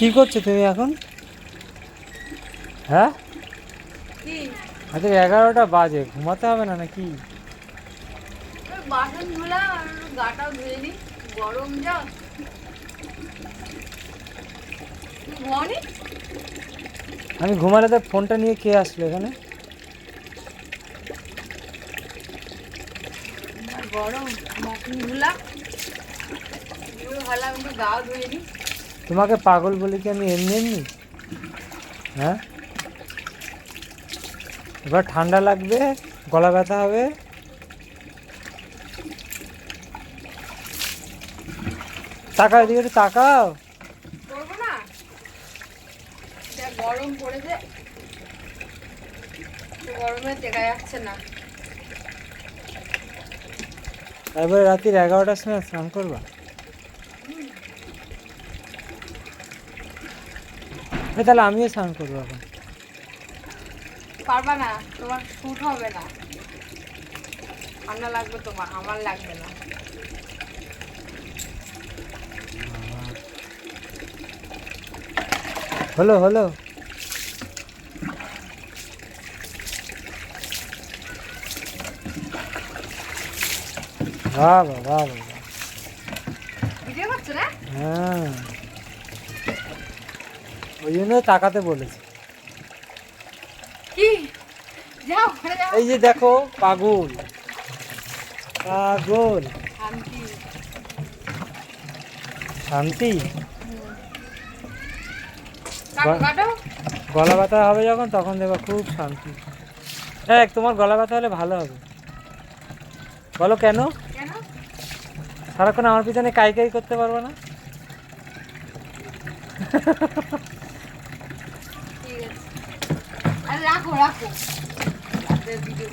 কি করছ তুমি এখন? হ্যাঁ? আচ্ছা এগারোটা বাজে ঘুমাতে হবে না নাকি? বাসন ধুলাম আর গাটাও ধুয়ে নি গরম যা। আমি ঘুমালে তো ফোনটা নিয়ে কে আসলো এখানে? গরম ধুলাম ভাবলাম একটু গাও ধুয়ে নি তোমাকে পাগল বলে কি আমি এমনি এমনি? হ্যাঁ? এবার ঠান্ডা লাগবে গলা ব্যথা হবে। তাকাও এদিকে একটু তাকাও। গরম পড়েছে। গরমে টেকা যাচ্ছে না। তারপরে রাত্রির এগারোটার সময় স্নান করবা? তাহলে আমিও স্নান করব এখন। পারবা না তোমার শুট হবে না। ঠান্ডা লাগবে তোমার আমার লাগবে না। হলো হলো। বাবা বাবা ভিডিও করছ না? হ্যাঁ। ওই জন্য তাকাতে বলেছি। কি? যাও এই যে দেখো পাগল। পাগল। শান্তি। গলা ব্যথা হবে যখন তখন দেখো খুব শান্তি। হ্যাঁ তোমার গলা ব্যথা হলে ভালো হবে। বলো কেন? কেন? সারাক্ষণ আমার পিছনে কাই কাই করতে পারব না? রাখো রাখো। ভিডিও